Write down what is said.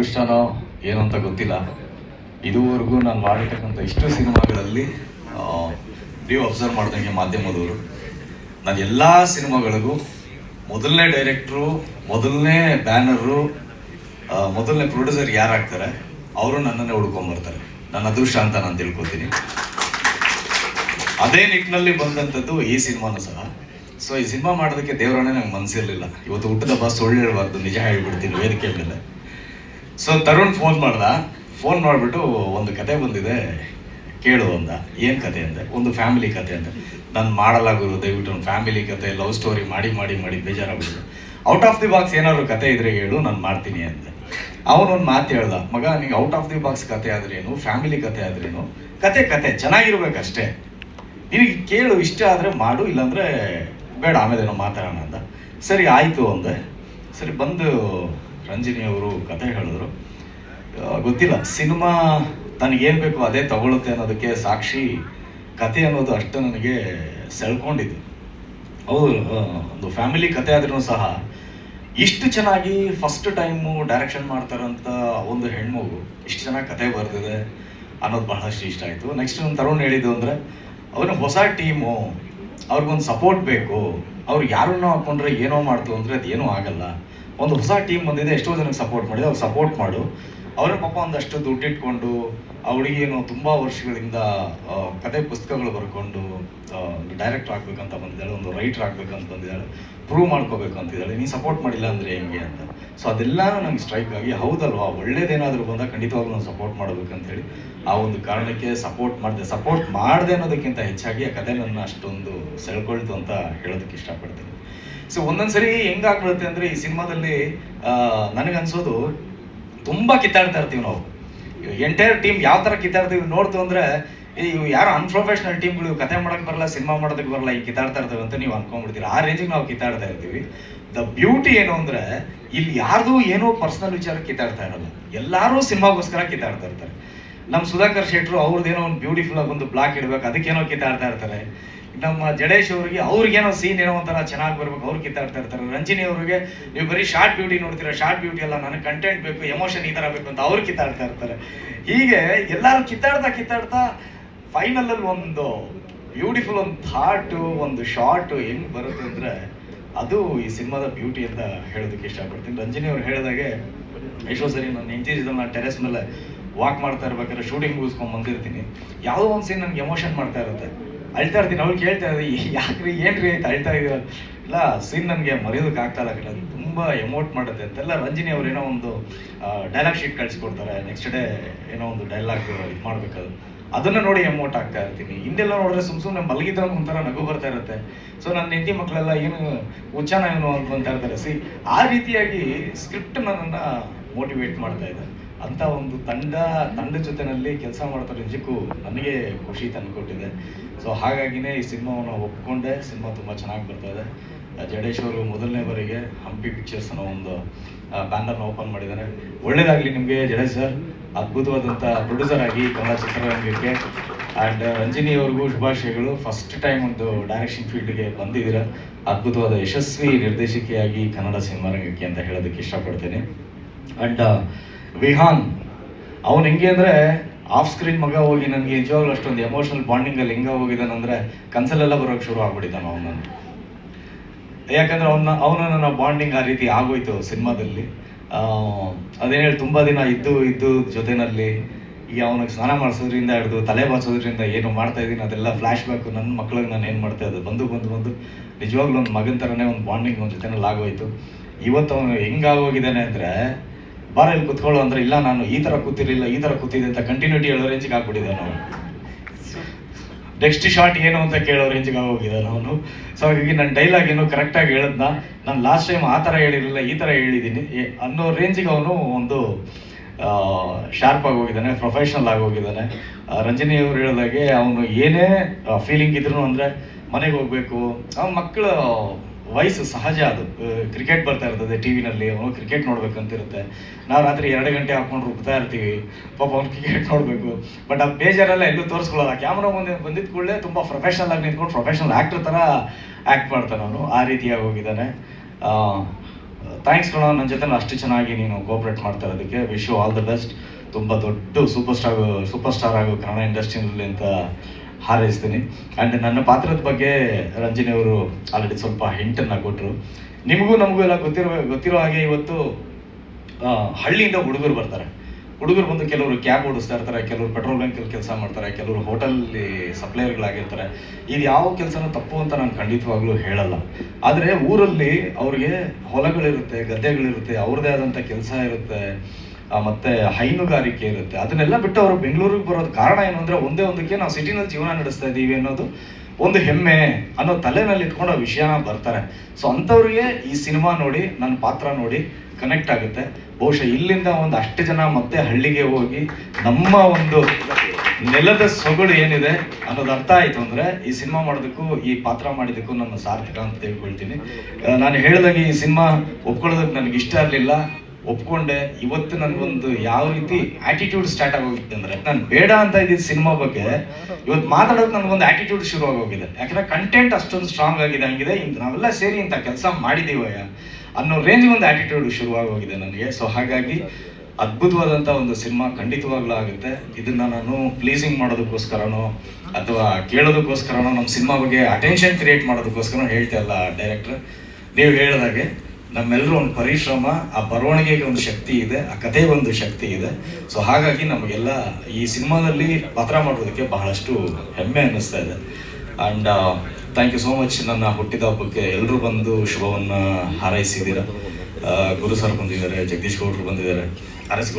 ಅದೃಷ್ಟನೋ ಏನು ಅಂತ ಗೊತ್ತಿಲ್ಲ. ಇದುವರೆಗೂ ನಾನು ಮಾಡಿರ್ತಕ್ಕಂಥ ಇಷ್ಟು ಸಿನಿಮಾಗಳಲ್ಲಿ ನೀವು ಅಬ್ಸರ್ವ್ ಮಾಡ್ದಂಗೆ ಮಾಧ್ಯಮದವರು, ನಾನು ಎಲ್ಲ ಸಿನಿಮಾಗಳಿಗೂ ಮೊದಲನೇ ಡೈರೆಕ್ಟ್ರು ಮೊದಲನೇ ಬ್ಯಾನರು ಮೊದಲನೇ ಪ್ರೊಡ್ಯೂಸರ್ ಯಾರಾಗ್ತಾರೆ, ಅವರು ನನ್ನನ್ನೇ ಹುಡ್ಕೊಂಬರ್ತಾರೆ. ನನ್ನ ಅದೃಷ್ಟ ಅಂತ ನಾನು ತಿಳ್ಕೊತೀನಿ. ಅದೇ ನಿಟ್ಟಿನಲ್ಲಿ ಬಂದಂಥದ್ದು ಈ ಸಿನಿಮಾನು ಸಹ. ಸೊ ಈ ಸಿನಿಮಾ ಮಾಡೋದಕ್ಕೆ ದೇವರನ್ನೇ ನಂಗೆ ಮನಸ್ಸಿರಲಿಲ್ಲ ಇವತ್ತು ಹುಟ್ಟದ ಬಸ್ ಸುಳ್ಳು ಹೇಳ್ಬಾರ್ದು, ನಿಜ ಹೇಳ್ಬಿಡ್ತೀನಿ, ವೇದಿಕೆ ಮೇಲೆ. ಸೊ ತರುಣ್ ಫೋನ್ ಮಾಡ್ದ. ಫೋನ್ ಮಾಡಿಬಿಟ್ಟು ಒಂದು ಕತೆ ಬಂದಿದೆ. ಕೇಳು ಅಂದ. ಏನು ಕತೆ ಅಂದೆ? ಒಂದು ಫ್ಯಾಮಿಲಿ ಕತೆ ಅಂದೆ. ನಾನು ಗುರು, ದಯವಿಟ್ಟು ಒಂದು ಫ್ಯಾಮಿಲಿ ಕತೆ ಲವ್ ಸ್ಟೋರಿ ಮಾಡಿ ಮಾಡಿ ಮಾಡಿ ಬೇಜಾರಾಗ್ಬಿಟ್ಟು ಔಟ್ ಆಫ್ ದಿ ಬಾಕ್ಸ್ ಏನಾದ್ರು ಕತೆ ಇದ್ರೆ ಹೇಳು, ನಾನು ಮಾಡ್ತೀನಿ ಅಂದೆ. ಅವನೊಂದು ಮಾತು ಹೇಳ್ದ. ಮಗ, ನಿಂಗೆ ಔಟ್ ಆಫ್ ದಿ ಬಾಕ್ಸ್ ಕತೆ ಆದ್ರೇನು ಫ್ಯಾಮಿಲಿ ಕತೆ ಆದ್ರೇನು? ಕತೆ ಕತೆ, ಚೆನ್ನಾಗಿರ್ಬೇಕಷ್ಟೇ. ನಿನಗೆ ಕೇಳು, ಇಷ್ಟ ಆದರೆ ಮಾಡು, ಇಲ್ಲಾಂದರೆ ಬೇಡ, ಆಮೇಲೆ ಏನೋ ಮಾತಾಡೋಣ ಅಂದ. ಸರಿ, ಆಯಿತು ಅಂದೆ. ಸರಿ, ಬಂದು ರಂಜಿನಿ ಅವರು ಕತೆ ಹೇಳಿದ್ರು. ಗೊತ್ತಿಲ್ಲ, ಸಿನಿಮಾ ತನಗೇನು ಬೇಕೋ ಅದೇ ತಗೊಳುತ್ತೆ ಅನ್ನೋದಕ್ಕೆ ಸಾಕ್ಷಿ ಕತೆ ಅನ್ನೋದು ಅಷ್ಟು ನನಗೆ ಸೆಳ್ಕೊಂಡಿದ್ದು. ಹೌದು ಒಂದು ಫ್ಯಾಮಿಲಿ ಕತೆ ಆದ್ರೂ ಸಹ ಇಷ್ಟು ಚೆನ್ನಾಗಿ ಫಸ್ಟ್ ಟೈಮು ಡೈರೆಕ್ಷನ್ ಮಾಡ್ತಾರಂತ ಒಂದು ಹೆಣ್ಮಗು, ಇಷ್ಟು ಚೆನ್ನಾಗಿ ಕತೆ ಬರ್ತಿದೆ ಅನ್ನೋದು ಬಹಳಷ್ಟು ಇಷ್ಟ ಆಯಿತು. ನೆಕ್ಸ್ಟ್ ಒಂದು ತರುಣ್ ಹೇಳಿದ್ದು ಅಂದರೆ ಅವ್ರಿಗೆ ಹೊಸ ಟೀಮು, ಅವ್ರಿಗೊಂದು ಸಪೋರ್ಟ್ ಬೇಕು, ಅವ್ರು ಯಾರನ್ನೋ ಹಾಕೊಂಡ್ರೆ ಏನೋ ಮಾಡ್ತು ಅಂದರೆ ಅದೇನೂ ಆಗಲ್ಲ. ಒಂದು ಹೊಸ ಟೀಮ್ ಬಂದಿದೆ, ಎಷ್ಟೋ ಜನಕ್ಕೆ ಸಪೋರ್ಟ್ ಮಾಡಿದೆ, ಅವ್ರು ಸಪೋರ್ಟ್ ಮಾಡು. ಅವ್ರ ಪಾಪ ಒಂದಷ್ಟು ದುಡ್ಡಿಟ್ಕೊಂಡು ಹುಡುಗಿಯನ್ನು ತುಂಬ ವರ್ಷಗಳಿಂದ ಕತೆ ಪುಸ್ತಕಗಳು ಬರ್ಕೊಂಡು ಡೈರೆಕ್ಟರ್ ಆಗ್ಬೇಕಂತ ಬಂದಿದ್ದಾಳೆ, ಒಂದು ರೈಟರ್ ಆಗ್ಬೇಕಂತ ಬಂದಿದ್ದಾಳೆ, ಪ್ರೂವ್ ಮಾಡ್ಕೋಬೇಕು ಅಂತಿದ್ದಾಳೆ ನೀನು ಸಪೋರ್ಟ್ ಮಾಡಿಲ್ಲ ಅಂದರೆ ಹೆಂಗೆ ಅಂತ. ಸೊ ಅದೆಲ್ಲನೂ ನಂಗೆ ಸ್ಟ್ರೈಕ್ ಆಗಿ, ಹೌದಲ್ವಾ, ಒಳ್ಳೇದೇನಾದರೂ ಬಂದಾಗ ಖಂಡಿತವಾಗ್ಲೂ ನಾನು ಸಪೋರ್ಟ್ ಮಾಡಬೇಕಂತೇಳಿ ಆ ಒಂದು ಕಾರಣಕ್ಕೆ ಸಪೋರ್ಟ್ ಮಾಡಿದೆ. ಸಪೋರ್ಟ್ ಮಾಡಿದೆ ಅನ್ನೋದಕ್ಕಿಂತ ಹೆಚ್ಚಾಗಿ ಆ ಕತೆ ನನ್ನ ಅಷ್ಟೊಂದು ಸೆಳ್ಕೊಳ್ತು ಅಂತ ಹೇಳೋದಕ್ಕೆ ಇಷ್ಟಪಡ್ತೀನಿ. ಸೊ ಒಂದೊಂದ್ಸರಿ ಹೆಂಗಾಗ್ಬಿಡುತ್ತೆ ಅಂದರೆ ಈ ಸಿನಿಮಾದಲ್ಲಿ ನನಗನ್ಸೋದು, ತುಂಬ ಕಿತ್ತಾಡ್ತಾ ಇರ್ತೀವಿ ನಾವು. ಎಂಟೈರ್ ಟೀಮ್ ಯಾವ ಥರ ಕಿತ್ತಾಡ್ತೀವಿ ನೋಡ್ತು ಅಂದರೆ ಇವು ಯಾರು ಅನ್ಪ್ರೊಫೆಷನಲ್ ಟೀಮ್ಗಳು ಕತೆ ಮಾಡೋಕ್ಕೆ ಬರಲ್ಲ ಸಿನಿಮಾ ಮಾಡೋದಕ್ಕೆ ಬರಲ್ಲ ಈ ಕಿತ್ತಾಡ್ತಾ ಇರ್ತವೆ ಅಂತ ನೀವು ಅನ್ಕೊಂಡ್ಬಿಡ್ತೀರಿ? ಆ ರೇಂಜಿಗೆ ನಾವು ಕಿತ್ತಾಡ್ತಾ ಇರ್ತೀವಿ. ದ ಬ್ಯೂಟಿ ಏನು ಅಂದ್ರೆ, ಇಲ್ಲಿ ಯಾರ್ದು ಏನೋ ಪರ್ಸನಲ್ ವಿಚಾರ ಕಿತ್ತಾಡ್ತಾ ಇರಲ್ಲ. ಎಲ್ಲರೂ ಸಿನಿಮಾಗೋಸ್ಕರ ಕಿತ್ತಾಡ್ತಾ ಇರ್ತಾರೆ. ನಮ್ಮ ಸುಧಾಕರ್ ಶೆಟ್ರು ಅವ್ರದ್ದೇನೋ ಒಂದು ಬ್ಯೂಟಿಫುಲ್ ಆಗಿ ಒಂದು ಬ್ಲಾಕ್ ಇಡಬೇಕು, ಅದಕ್ಕೇನೋ ಕಿತ್ತಾಡ್ತಾ ಇರ್ತಾರೆ. ನಮ್ಮ ಜಡೇಶ್ ಅವರಿಗೆ ಅವ್ರಿಗೇನೋ ಸೀನ್ ಏನೋ ಒಂಥರ ಚೆನ್ನಾಗಿ ಬರ್ಬೇಕು, ಅವ್ರು ಕಿತ್ತಾಡ್ತಾ ಇರ್ತಾರೆ. ರಂಜಿನಿ ಅವರಿಗೆ ನೀವು ಬರೀ ಶಾರ್ಟ್ ಬ್ಯೂಟಿ ನೋಡ್ತೀರಾ ಶಾರ್ಟ್ ಬ್ಯೂಟಿ ಅಲ್ಲ, ನನಗೆ ಕಂಟೆಂಟ್ ಬೇಕು ಎಮೋಷನ್ ಈ ಥರ ಬೇಕು ಅಂತ ಅವ್ರು ಕಿತ್ತಾಡ್ತಾ ಇರ್ತಾರೆ. ಹೀಗೆ ಎಲ್ಲರೂ ಕಿತ್ತಾಡ್ತಾ ಕಿತ್ತಾಡ್ತಾ ಫೈನಲಲ್ಲಿ ಒಂದು ಬ್ಯೂಟಿಫುಲ್ ಒಂದು ಥಾಟು ಒಂದು ಶಾರ್ಟು ಹೆಂಗೆ ಬರುತ್ತೆ ಅಂದರೆ ಅದು ಈ ಸಿನಿಮಾದ ಬ್ಯೂಟಿ ಅಂತ ಹೇಳೋದಕ್ಕೆ ಇಷ್ಟಪಡ್ತೀನಿ. ರಂಜಿನಿ ಅವ್ರು ಹೇಳಿದಾಗೆ ಎಷ್ಟೋ ಸರಿ ನನ್ನ ಹೆಂಡತಿ ಜೊತೆ ನಾನು ಟೆರೆಸ್ ಮೇಲೆ ವಾಕ್ ಮಾಡ್ತಾ ಇರ್ಬೇಕಾದ್ರೆ ಶೂಟಿಂಗ್ ಮುಗಿಸ್ಕೊಂಡು ಬಂದಿರ್ತೀನಿ. ಯಾವುದೋ ಒಂದು ಸೀನ್ ನನಗೆ ಎಮೋಷನ್ ಮಾಡ್ತಾ ಇರುತ್ತೆ. ಅಳ್ತಾ ಇರ್ತೀನಿ. ಅವ್ಳು ಕೇಳ್ತಾ ಇರೋದು ಯಾಕ್ರಿ, ಏನ್ರಿ ಅಂತ ಅಳ್ತಾ ಇದ್ದೀರ? ಇಲ್ಲ ಸೀನ್ ನನಗೆ ಮರೆಯೋದಕ್ಕೆ ಆಗ್ತಾ ಇಲ್ಲ ಕಣ. ತುಂಬ ಎಮೋಟ್ ಮಾಡುತ್ತೆ. ಅಂತೆಲ್ಲ ರಂಜಿನಿ ಅವ್ರು ಏನೋ ಒಂದು ಡೈಲಾಗ್ ಶೀಟ್ ಕಳಿಸ್ಕೊಡ್ತಾರೆ. ನೆಕ್ಸ್ಟ್ ಡೇ ಏನೋ ಒಂದು ಡೈಲಾಗ್ ಇದು ಮಾಡ್ಬೇಕಾದ್ರೆ ಅದನ್ನ ನೋಡಿ ಎಮೋಟ್ ಆಗ್ತಾ ಇರ್ತೀನಿ. ಹಿಂದೆಲ್ಲ ನೋಡಿದ್ರೆ ಸುಮ್ ಸುಮ್ಮನೆ ಮಲಗಿದಾಗ ಒಂಥರ ನಗು ಬರ್ತಾ ಇರುತ್ತೆ. ಸೊ ನನ್ನ ಹೆಂಡತಿ ಮಕ್ಕಳೆಲ್ಲ ಏನು ಉಚ್ಚಾನ ಏನು ಅಂತ ಇರ್ತಾರೆ. ಸಿ ಆ ರೀತಿಯಾಗಿ ಸ್ಕ್ರಿಪ್ಟ್ ನನ್ನನ್ನು ಮೋಟಿವೇಟ್ ಮಾಡ್ತಾ ಇದೆ ಅಂತ ಒಂದು ತಂಡ ತಂಡ ಜೊತೆನಲ್ಲಿ ಕೆಲಸ ಮಾಡ್ತಾ ನಿಜಕ್ಕೂ ನನಗೆ ಖುಷಿ ತಂದುಕೊಟ್ಟಿದೆ ಸೊ ಹಾಗಾಗಿನೇ ಈ ಸಿನಿಮಾವನ್ನು ಒಪ್ಕೊಂಡೆ. ಸಿನಿಮಾ ತುಂಬ ಚೆನ್ನಾಗಿ ಬರ್ತಾ ಇದೆ. ಜಡೇಶ್ ಅವರು ಮೊದಲನೇ ಬಾರಿಗೆ ಹಂಪಿ ಪಿಕ್ಚರ್ಸ್ ಅನ್ನೋ ಒಂದು ಬ್ಯಾನರ್ನ ಓಪನ್ ಮಾಡಿದ್ದಾರೆ. ಒಳ್ಳೇದಾಗಲಿ ನಿಮಗೆ ಜಡೇಶ್ ಸರ್. ಅದ್ಭುತವಾದಂಥ ಪ್ರೊಡ್ಯೂಸರ್ ಆಗಿ ಕನ್ನಡ ಚಿತ್ರರಂಗಕ್ಕೆ. ಆ್ಯಂಡ್ ರಂಜಿನಿ ಅವ್ರಿಗೂ ಶುಭಾಶಯಗಳು. ಫಸ್ಟ್ ಟೈಮ್ ಒಂದು ಡೈರೆಕ್ಷನ್ ಫೀಲ್ಡ್ಗೆ ಬಂದಿದ್ದೀರಾ. ಅದ್ಭುತವಾದ ಯಶಸ್ವಿ ನಿರ್ದೇಶಕಿಯಾಗಿ ಕನ್ನಡ ಸಿನಿಮಾ ರಂಗಕ್ಕೆ ಅಂತ ಹೇಳೋದಕ್ಕೆ ಇಷ್ಟಪಡ್ತೀನಿ. ಆ್ಯಂಡ್ ವಿಹಾನ್, ಅವನು ಹೆಂಗೆ ಅಂದರೆ ಆಫ್ ಸ್ಕ್ರೀನ್ ಮಗ ಹೋಗಿ ನನಗೆ ನಿಜವಾಗ್ಲೂ ಅಷ್ಟೊಂದು ಎಮೋಷನಲ್ ಬಾಂಡಿಂಗಲ್ಲಿ ಹೆಂಗೆ ಹೋಗಿದ್ದಾನಂದರೆ ಕನ್ಸಲೆಲ್ಲ ಬರೋಕ್ಕೆ ಶುರು ಆಗ್ಬಿಟ್ಟಿದ್ದಾನೆ ಅವನನ್ನು. ಯಾಕಂದರೆ ಅವನ ಅವನ ನನ್ನ ಬಾಂಡಿಂಗ್ ಆ ರೀತಿ ಆಗೋಯ್ತು ಸಿನಿಮಾದಲ್ಲಿ. ಅದೇನು ಹೇಳಿ, ತುಂಬ ದಿನ ಇದ್ದು ಇದ್ದು ಜೊತೆನಲ್ಲಿ ಈ ಅವನಿಗೆ ಸ್ನಾನ ಮಾಡಿಸೋದ್ರಿಂದ ಹಿಡಿದು ತಲೆ ಬಾಚೋದ್ರಿಂದ ಏನು ಮಾಡ್ತಾ ಇದ್ದೀನಿ ಅದೆಲ್ಲ ಫ್ಲ್ಯಾಶ್ ಬ್ಯಾಕು ನನ್ನ ಮಕ್ಳಿಗೆ ನಾನು ಏನು ಮಾಡ್ತಾ ಇದ್ದೆ. ಬಂದು ಬಂದು ಬಂದು ನಿಜವಾಗ್ಲೂ ಒಂದು ಮಗನ ಥರನೇ ಒಂದು ಬಾಂಡಿಂಗ್ ಒಂದು ಜೊತೆನಲ್ಲಿ ಆಗೋಯ್ತು. ಇವತ್ತು ಅವನು ಹೆಂಗಾಗೋಗಿದ್ದಾನೆ ಅಂದರೆ ಬಾರ ಇಲ್ಲಿ ಕುತ್ಕೊಳ್ಳೋ ಅಂದ್ರೆ, ಇಲ್ಲ, ನಾನು ಈ ಥರ ಕೂತಿರ್ಲಿಲ್ಲ, ಈ ಥರ ಕೂತಿದ್ದೆ ಅಂತ ಕಂಟಿನ್ಯೂಟಿ ಹೇಳೋ ರೇಂಜಿಗೆ ಆಗ್ಬಿಟ್ಟಿದ್ದಾನೆ ನಾವು. ನೆಕ್ಸ್ಟ್ ಶಾಟ್ ಏನು ಅಂತ ಕೇಳೋ ರೇಂಜ್ಗೆ ಆಗೋಗಿದ್ದಾನೆ ಅವನು ಸೊ ಹಾಗಾಗಿ ನನ್ನ ಡೈಲಾಗ್ ಏನು ಕರೆಕ್ಟಾಗಿ ಹೇಳದ್ನ? ನಾನು ಲಾಸ್ಟ್ ಟೈಮ್ ಆ ಥರ ಹೇಳಿರಲಿಲ್ಲ, ಈ ಥರ ಹೇಳಿದ್ದೀನಿ. ಅನ್ನೋ ರೇಂಜಿಗೆ ಅವನು ಒಂದು ಶಾರ್ಪ್ ಆಗಿ ಹೋಗಿದ್ದಾನೆ ಪ್ರೊಫೆಷ್ನಲ್ ಆಗಿ ಹೋಗಿದ್ದಾನೆ. ರಂಜನಿ ಅವರು ಹೇಳಿದಾಗೆ ಅವನು ಏನೇ ಫೀಲಿಂಗ್ ಇದ್ರು ಅಂದರೆ, ಮನೆಗೆ ಹೋಗಬೇಕು. ಆ, ಮಕ್ಕಳ ವಯಸ್ಸು ಸಹಜ ಅದು. ಕ್ರಿಕೆಟ್ ಬರ್ತಾ ಇರ್ತದೆ ಟಿ ವಿನಲ್ಲಿ ಅವನು ಕ್ರಿಕೆಟ್ ನೋಡ್ಬೇಕಂತಿರುತ್ತೆ. ನಾವು ರಾತ್ರಿ ಎರಡು ಗಂಟೆ ಹಾಕೊಂಡು ರುಬ್ತಾ ಇರ್ತೀವಿ. ಪಾಪ ಅವ್ನು ಕ್ರಿಕೆಟ್ ನೋಡಬೇಕು. ಬಟ್ ಆ ಬೇಜಾರೆಲ್ಲ ಎಲ್ಲೂ ತೋರಿಸ್ಕೊಳ್ಳಲ್ಲ. ಕ್ಯಾಮ್ರಾ ಮುಂದೆ ಬಂದಿದ್ದ ಕೂಡಲೇ ತುಂಬ ಪ್ರೊಫೆಷನಲ್ ಆಗಿ ನಿಂತ್ಕೊಂಡು ಪ್ರೊಫೆಷನಲ್ ಆ್ಯಕ್ಟರ್ ಥರ ಆ್ಯಕ್ಟ್ ಮಾಡ್ತಾನೆ ಅವನು ಆ ರೀತಿಯಾಗಿ ಹೋಗಿದ್ದಾನೆ. ಥ್ಯಾಂಕ್ಸ್ ಕಣೋ ನನ್ನ ಜೊತೆ ಅಷ್ಟು ಚೆನ್ನಾಗಿ ನೀನು ಕೋಪ್ರೇಟ್ ಮಾಡ್ತಾ ಇರೋದಕ್ಕೆ. Wish you all the best ತುಂಬ ದೊಡ್ಡ ಸೂಪರ್ ಸ್ಟಾರ್ ಸೂಪರ್ ಸ್ಟಾರ್ ಆಗೋ ಕನ್ನಡ ಇಂಡಸ್ಟ್ರಿನಲ್ಲಿ ಅಂತ ಹಾರೈಸ್ತೀನಿ. ಆ್ಯಂಡ್ ನನ್ನ ಪಾತ್ರದ ಬಗ್ಗೆ ರಂಜನಿ ಅವರು ಆಲ್ರೆಡಿ ಸ್ವಲ್ಪ ಹಿಂಟನ್ನು ಕೊಟ್ಟರು ನಿಮಗೂ ನಮಗೂ ಎಲ್ಲ ಗೊತ್ತಿರೋ ಗೊತ್ತಿರೋ ಹಾಗೆ ಇವತ್ತು ಹಳ್ಳಿಯಿಂದ ಹುಡುಗರು ಬರ್ತಾರೆ. ಹುಡುಗರು ಬಂದು ಕೆಲವರು ಕ್ಯಾಬ್ ಓಡಿಸ್ತಾ ಇರ್ತಾರೆ, ಕೆಲವರು ಪೆಟ್ರೋಲ್ ಬ್ಯಾಂಕಲ್ಲಿ ಕೆಲಸ ಮಾಡ್ತಾರೆ, ಕೆಲವರು ಹೋಟೆಲಲ್ಲಿ ಸಪ್ಲೈಯರ್ಗಳಾಗಿರ್ತಾರೆ ಇದು ಯಾವ ಕೆಲಸನೂ ತಪ್ಪು ಅಂತ ನಾನು ಖಂಡಿತವಾಗ್ಲೂ ಹೇಳಲ್ಲ. ಆದರೆ ಊರಲ್ಲಿ ಅವ್ರಿಗೆ ಹೊಲಗಳಿರುತ್ತೆ, ಗದ್ದೆಗಳಿರುತ್ತೆ, ಅವ್ರದ್ದೇ ಆದಂಥ ಕೆಲಸ ಇರುತ್ತೆ ಮತ್ತೆ ಹೈನುಗಾರಿಕೆ ಇರುತ್ತೆ. ಅದನ್ನೆಲ್ಲ ಬಿಟ್ಟು ಅವರು ಬೆಂಗಳೂರಿಗೆ ಬರೋದು ಕಾರಣ ಏನು ಅಂದರೆ ಒಂದೇ ಒಂದಕ್ಕೆ ನಾವು ಸಿಟಿನಲ್ಲಿ ಜೀವನ ನಡೆಸ್ತಾ ಇದ್ದೀವಿ ಅನ್ನೋದು ಒಂದು ಹೆಮ್ಮೆ ಅನ್ನೋ ತಲೆನಲ್ಲಿ ಇಟ್ಕೊಂಡು ಆ ವಿಷಯನ ಬರ್ತಾರೆ. ಸೊ ಅಂಥವ್ರಿಗೆ ಈ ಸಿನಿಮಾ ನೋಡಿ, ನನ್ನ ಪಾತ್ರ ನೋಡಿ ಕನೆಕ್ಟ್ ಆಗುತ್ತೆ. ಬಹುಶಃ ಇಲ್ಲಿಂದ ಒಂದು ಅಷ್ಟು ಜನ ಮತ್ತೆ ಹಳ್ಳಿಗೆ ಹೋಗಿ ನಮ್ಮ ಒಂದು ನೆಲದ ಸೊಗಡು ಏನಿದೆ ಅನ್ನೋದು ಅರ್ಥ ಆಯಿತು ಅಂದರೆ ಈ ಸಿನಿಮಾ ಮಾಡೋದಕ್ಕೂ, ಈ ಪಾತ್ರ ಮಾಡಿದ್ದಕ್ಕೂ ನನ್ನ ಸಾರ್ಥಕ ಅಂತ ತಿಳ್ಕೊಳ್ತೀನಿ. ನಾನು ಹೇಳಿದಾಗ ಈ ಸಿನಿಮಾ ಒಪ್ಕೊಳ್ಳೋದಕ್ಕೆ ನನಗೆ ಇಷ್ಟ ಇರಲಿಲ್ಲ. ಒಪ್ಕೊಂಡೆ, ಇವತ್ತು ನನಗೊಂದು ಯಾವ ರೀತಿ ಆಟಿಟ್ಯೂಡ್ ಸ್ಟಾರ್ಟ್ ಆಗೋಗಿದೆ ಅಂದ್ರೆ, ನಾನು ಬೇಡ ಅಂತ ಇದ್ದಿದ್ದು ಸಿನಿಮಾ ಬಗ್ಗೆ, ಇವತ್ತು ಮಾತಾಡೋಕೆ ನನಗೊಂದು ಆಟಿಟ್ಯೂಡ್ ಶುರು ಆಗೋಗಿದೆ. ಯಾಕಂದ್ರೆ ಕಂಟೆಂಟ್ ಅಷ್ಟೊಂದು ಸ್ಟ್ರಾಂಗ್ ಆಗಿದೆ, ಹಂಗಿದೆ ಇಂತ ನಾವೆಲ್ಲ ಸೇರಿ ಇಂಥ ಕೆಲಸ ಮಾಡಿದ್ದೀವಯ್ಯ ಅನ್ನೋ ರೇಂಜ್ ಒಂದು ಆಟಿಟ್ಯೂಡ್ ಶುರುವಾಗೋಗಿದೆ ನನಗೆ. ಸೊ ಹಾಗಾಗಿ ಅದ್ಭುತವಾದಂಥ ಒಂದು ಸಿನಿಮಾ ಖಂಡಿತವಾಗ್ಲೂ ಆಗುತ್ತೆ. ಇದನ್ನ ನಾನು ಪ್ಲೀಸಿಂಗ್ ಮಾಡೋದಕ್ಕೋಸ್ಕರನೋ, ಅಥವಾ ಕೇಳೋದಕ್ಕೋಸ್ಕರನೋ ನಮ್ಮ ಸಿನಿಮಾ ಬಗ್ಗೆ ಅಟೆನ್ಷನ್ ಕ್ರಿಯೇಟ್ ಮಾಡೋದಕ್ಕೋಸ್ಕರ ಹೇಳ್ತಾ ಇಲ್ಲ ಡೈರೆಕ್ಟರ್ ನೀವು ಹೇಳಿದಾಗೆ. ನಮ್ಮೆಲ್ಲರೂ ಒಂದು ಪರಿಶ್ರಮ ಆ ಬರವಣಿಗೆಗೆ ಒಂದು ಶಕ್ತಿ ಇದೆ ಆ ಕಥೆ ಒಂದು ಶಕ್ತಿ ಇದೆ. ಸೊ ಹಾಗಾಗಿ ನಮಗೆಲ್ಲ ಈ ಸಿನಿಮಾದಲ್ಲಿ ಪಾತ್ರ ಮಾಡೋದಕ್ಕೆ ಬಹಳಷ್ಟು ಹೆಮ್ಮೆ ಅನ್ನಿಸ್ತಾ ಇದೆ. And thank you so much ನನ್ನ ಹುಟ್ಟಿದ ಹಬ್ಬಕ್ಕೆ ಎಲ್ಲರೂ ಬಂದು ಶುಭವನ್ನು ಹಾರೈಸಿದ್ದೀರ. ಆ, ಗುರು ಸರ್ ಬಂದಿದ್ದಾರೆ ಜಗದೀಶ್ ಗೌಡ್ರು ಬಂದಿದ್ದಾರೆ ಹಾರೈಸ್ಕೊಂಡು